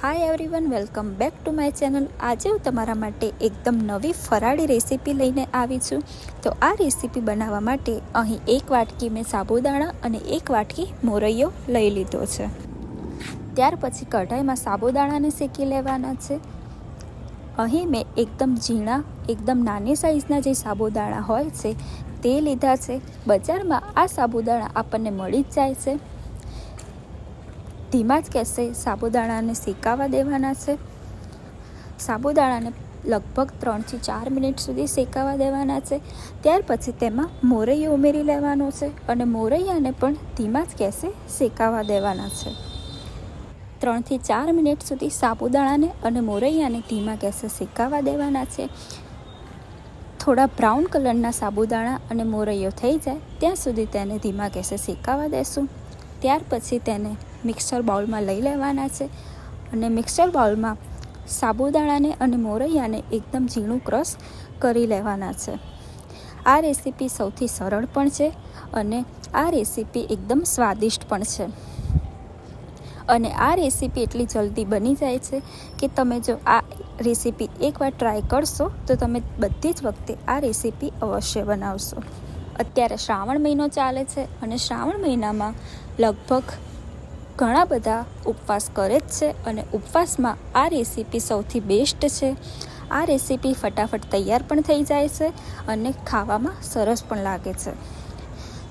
Hi everyone welcome back to my channel આજે હું તમારા માટે એકદમ નવી ફરાળી રેસીપી લઈને આવી છું. તો આ રેસીપી બનાવવા માટે અહીં એક વાટકી મેં સાબુદાણા અને એક વાટકી મોરૈયો લઈ લીધો છે. ત્યાર પછી કઢાઈમાં સાબુદાણાને શેકી લેવાના છે. અહીં મેં એકદમ ઝીણા, એકદમ નાની સાઇઝના જે સાબુદાણા હોય છે, તે લીધા છે. બજારમાં આ સાબુદાણા આપણને મળી જ જાય છે. ધીમા જ કહેશે, સાબુદાણાને શેકાવા દેવાના છે. સાબુદાણાને લગભગ ત્રણથી ચાર મિનિટ સુધી શેકાવા દેવાના છે. ત્યાર પછી તેમાં મોરૈયો ઉમેરી લેવાનો છે અને મોરૈયાને પણ ધીમા જ કહેશે, શેકાવા દેવાના છે. ત્રણથી ચાર મિનિટ સુધી સાબુદાણાને અને મોરૈયાને ધીમા ગેસે શેકાવા દેવાના છે. થોડા બ્રાઉન કલરના સાબુદાણા અને મોરૈયો થઈ જાય, ત્યાં સુધી તેને ધીમા ગેસે શેકાવા દેશું. ત્યાર પછી તેને મિક્સર બાઉલમાં લઈ લેવાના છે અને મિક્સર બાઉલમાં સાબુદાણાને અને મોરૈયાને એકદમ ઝીણું ક્રશ કરી લેવાના છે. આ રેસીપી સૌથી સરળ પણ છે અને આ રેસીપી એકદમ સ્વાદિષ્ટ પણ છે. અને આ રેસીપી એટલી જલ્દી બની જાય છે કે તમે જો આ રેસીપી એકવાર ટ્રાય કરશો તો તમે બધી જ વખતે આ રેસીપી અવશ્ય બનાવશો. અત્યારે શ્રાવણ મહિનો ચાલે છે અને શ્રાવણ મહિનામાં લગભગ ઘણા બધા ઉપવાસ કરે જ છે અને ઉપવાસમાં આ રેસીપી સૌથી બેસ્ટ છે. આ રેસીપી ફટાફટ તૈયાર પણ થઈ જાય છે અને ખાવામાં સરસ પણ લાગે છે.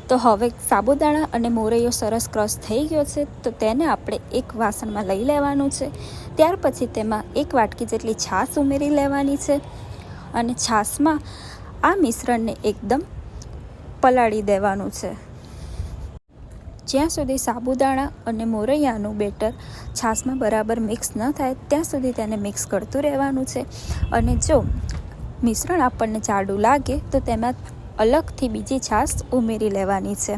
તો હવે સાબુદાણા અને મોરૈયો સરસ ક્રશ થઈ ગયો છે તો તેને આપણે એક વાસણમાં લઈ લેવાનું છે. ત્યાર પછી તેમાં એક વાટકી જેટલી છાશ ઉમેરી લેવાની છે અને છાશમાં આ મિશ્રણને એકદમ પલાળી દેવાનું છે. જ્યાં સુધી સાબુદાણા અને મોરૈયાનું બેટર છાશમાં બરાબર મિક્સ ન થાય, ત્યાં સુધી તેને મિક્સ કરતું રહેવાનું છે. અને જો મિશ્રણ આપણને જાડું લાગે, તો તેમાં અલગથી બીજી છાશ ઉમેરી લેવાની છે.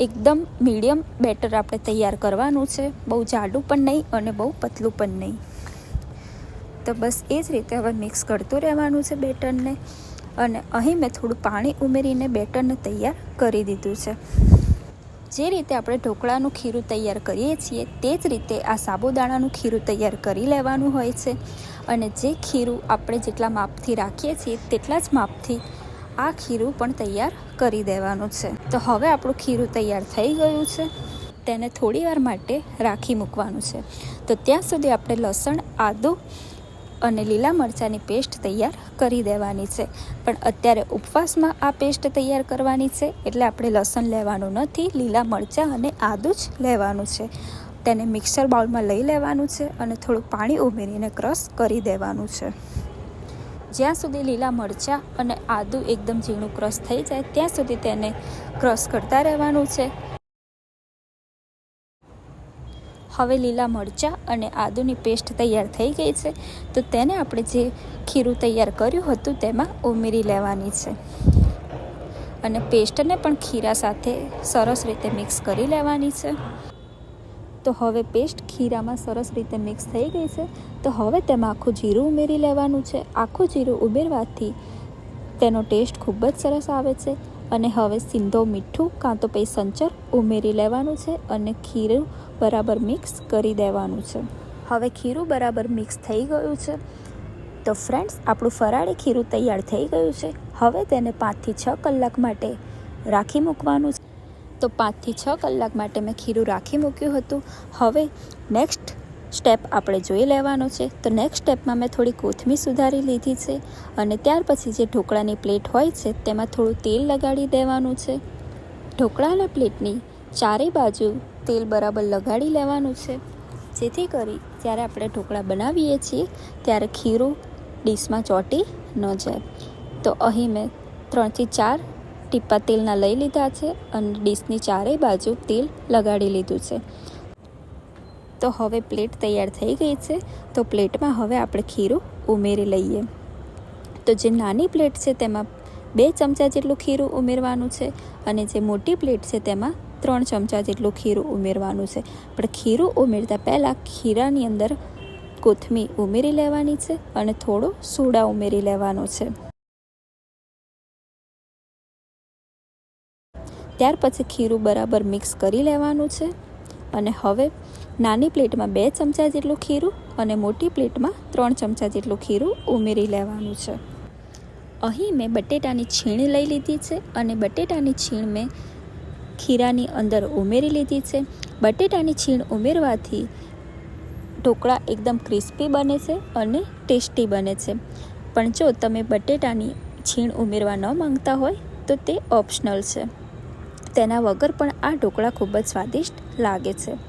એકદમ મીડિયમ બેટર આપણે તૈયાર કરવાનું છે. બહુ જાડું પણ નહીં અને બહુ પતલું પણ નહીં. તો બસ એ જ રીતે હવે મિક્સ કરતું રહેવાનું છે બેટરને. અને અહીં મેં થોડું પાણી ઉમેરીને બેટરને તૈયાર કરી દીધું છે. જે રીતે આપણે ઢોકળાનું ખીરું તૈયાર કરીએ છીએ, તે જ રીતે આ સાબુદાણાનું ખીરું તૈયાર કરી લેવાનું હોય છે. અને જે ખીરું આપણે જેટલા માપથી રાખીએ છીએ, તેટલા જ માપથી આ ખીરું પણ તૈયાર કરી દેવાનું છે. તો હવે આપણું ખીરું તૈયાર થઈ ગયું છે. તેને થોડી વાર માટે રાખી મૂકવાનું છે. તો ત્યાં સુધી આપણે લસણ, આદું અને લીલા મરચાંની પેસ્ટ તૈયાર કરી દેવાની છે. પણ અત્યારે ઉપવાસમાં આ પેસ્ટ તૈયાર કરવાની છે, એટલે આપણે લસણ લેવાનું નથી, લીલા મરચાં અને આદું જ લેવાનું છે. તેને મિક્સર બાઉલમાં લઈ લેવાનું છે અને થોડું પાણી ઉમેરીને ક્રશ કરી દેવાનું છે. જ્યાં સુધી લીલા મરચાં અને આદું એકદમ ઝીણું ક્રશ થઈ જાય, ત્યાં સુધી તેને ક્રશ કરતા રહેવાનું છે. હવે લીલા મરચાં અને આદુની પેસ્ટ તૈયાર થઈ ગઈ છે. તો તેને આપણે જે ખીરું તૈયાર કર્યું હતું તેમાં ઉમેરી લેવાની છે. અને પેસ્ટને પણ ખીરા સાથે સરસ રીતે મિક્સ કરી લેવાની છે. તો હવે પેસ્ટ ખીરામાં સરસ રીતે મિક્સ થઈ ગઈ છે. તો હવે તેમાં આખું જીરું ઉમેરી લેવાનું છે. આખું જીરું ઉમેરવાથી તેનો ટેસ્ટ ખૂબ જ સરસ આવે છે. અને હવે સિંધો મીઠું કાં તો પછી સંચર ઉમેરી લેવાનું છે અને ખીરું બરાબર મિક્સ કરી દેવાનું છે. હવે ખીરું બરાબર મિક્સ થઈ ગયું છે. તો ફ્રેન્ડ્સ, આપણું ફરાળી ખીરું તૈયાર થઈ ગયું છે. હવે તેને પાંચથી છ કલાક માટે રાખી મૂકવાનું છે. તો પાંચથી છ કલાક માટે મેં ખીરું રાખી મૂક્યું હતું. હવે નેક્સ્ટ સ્ટેપ આપણે જોઈ લેવાનો છે. તો નેક્સ્ટ સ્ટેપમાં મેં થોડી કોથમીર સુધારી લીધી છે અને ત્યાર પછી જે ઢોકળાની પ્લેટ હોય છે, તેમાં થોડું તેલ લગાડી દેવાનું છે. ઢોકળાના પ્લેટની ચારેય બાજુ તેલ બરાબર લગાડી લેવાનું છે. જેથી કરી જ્યારે આપણે ઢોકળા બનાવીએ છીએ, ત્યારે ખીરું ડીશમાં ચોંટી ન જાય. તો અહીં મેં ત્રણથી ચાર ટીપા તેલના લઈ લીધા છે અને ડીશની ચારેય બાજુ તેલ લગાડી લીધું છે. તો હવે પ્લેટ તૈયાર થઈ ગઈ છે. તો પ્લેટમાં હવે આપણે ખીરું ઉમેરી લઈએ. તો જે નાની પ્લેટ છે તેમાં બે ચમચા જેટલું ખીરું ઉમેરવાનું છે અને જે મોટી પ્લેટ છે તેમાં ત્રણ ચમચા જેટલું ખીરું ઉમેરવાનું છે. પણ ખીરું ઉમેરતા પહેલાં ખીરાની અંદર કોથમીર ઉમેરી લેવાની છે અને થોડો સોડા ઉમેરી લેવાનો છે. ત્યાર પછી ખીરું બરાબર મિક્સ કરી લેવાનું છે. અને હવે નાની પ્લેટમાં બે ચમચા જેટલું ખીરું અને મોટી પ્લેટમાં ત્રણ ચમચા જેટલું ખીરું ઉમેરી લેવાનું છે. અહીં મેં બટેટાની છીણ લઈ લીધી છે અને બટેટાની છીણ મેં ખીરાની અંદર ઉમેરી લીધી છે. બટેટાની છીણ ઉમેરવાથી ઢોકળા એકદમ ક્રિસ્પી બને છે અને ટેસ્ટી બને છે. પણ જો તમે બટેટાની છીણ ઉમેરવા ન માંગતા હોય, તો તે ઓપ્શનલ છે. તેના વગર પણ આ ઢોકળા ખૂબ જ સ્વાદિષ્ટ લાગે છે.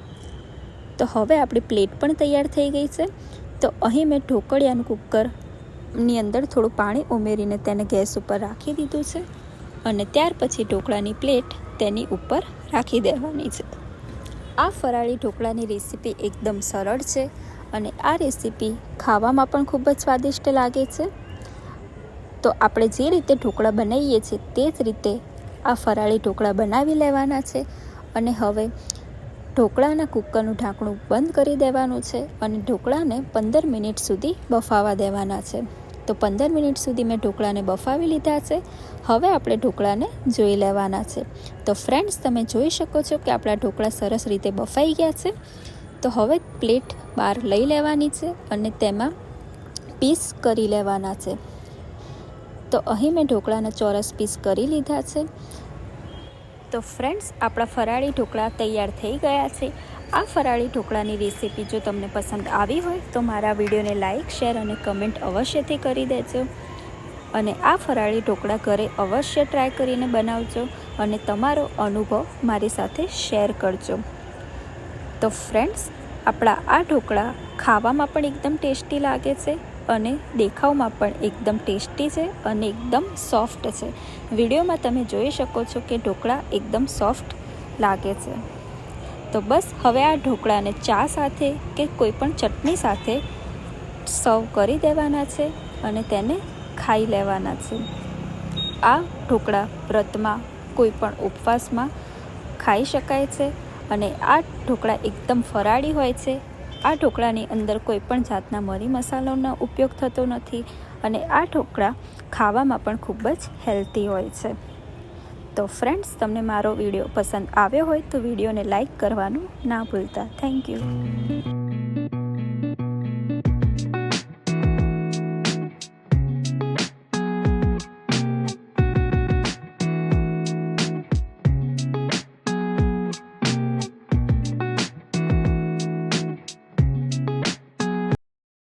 તો હવે આપણી પ્લેટ પણ તૈયાર થઈ ગઈ છે. તો અહીં મેં ઢોકળિયાનું કુકરની અંદર થોડું પાણી ઉમેરીને તેને ગેસ ઉપર રાખી દીધું છે અને ત્યાર પછી ઢોકળાની પ્લેટ તેની ઉપર રાખી દેવાની છે. આ ફરાળી ઢોકળાની રેસીપી એકદમ સરળ છે અને આ રેસીપી ખાવામાં પણ ખૂબ જ સ્વાદિષ્ટ લાગે છે. તો આપણે જે રીતે ઢોકળા બનાવીએ છીએ તે જ રીતે આ ફરાળી ઢોકળા બનાવી લેવાના છે અને હવે ઢોકળાના કૂકરનું ઢાંકણું બંધ કરી દેવાનું છે અને ઢોકળાને પંદર મિનિટ સુધી બફાવા દેવાના છે. તો પંદર મિનિટ સુધી મેં ઢોકળાને બફાવી લીધા છે. હવે આપણે ઢોકળાને જોઈ લેવાના છે. તો ફ્રેન્ડ્સ તમે જોઈ શકો છો કે આપણા ઢોકળા સરસ રીતે બફાઈ ગયા છે. તો હવે પ્લેટ બહાર લઈ લેવાની છે અને તેમાં પીસ કરી લેવાના છે. તો અહીં મેં ઢોકળાના ચોરસ પીસ કરી લીધા છે. તો ફ્રેન્ડ્સ આપણા ફરાળી ઢોકળા તૈયાર થઈ ગયા છે. આ ફરાળી ઢોકળાની રેસીપી જો તમને પસંદ આવી હોય, તો મારા વિડીયોને લાઇક શેર અને કમેન્ટ અવશ્યથી કરી દેજો. અને આ ફરાળી ઢોકળા ઘરે અવશ્ય ટ્રાય કરીને બનાવજો અને તમારો અનુભવ મારી સાથે શેર કરજો. તો ફ્રેન્ડ્સ આપણા આ ઢોકળા ખાવામાં પણ એકદમ ટેસ્ટી લાગે છે. અને દેખાવમાં પણ એકદમ ટેસ્ટી છે અને એકદમ સોફ્ટ છે. વિડીયોમાં તમે જોઈ શકો છો કે ઢોકળા એકદમ સોફ્ટ લાગે છે. તો બસ હવે આ ઢોકળાને ચા સાથે કે કોઈ પણ ચટણી સાથે સર્વ કરી દેવાના છે અને તેને ખાઈ લેવાના છે. આ ઢોકળા વ્રતમાં કોઈ પણ ઉપવાસમાં ખાઈ શકાય છે અને આ ઢોકળા એકદમ ફરાળી હોય છે આ ઢોકળાની અંદર કોઈ પણ જાતના મરી મસાલાનો ઉપયોગ થતો નથી અને આ ઢોકળા ખાવામાં પણ ખૂબ જ હેલ્ધી હોય છે. તો ફ્રેન્ડ્સ, તમને મારો વીડિયો પસંદ આવ્યો હોય તો વિડીયોને લાઇક કરવાનું ના ભૂલતા. Thank you.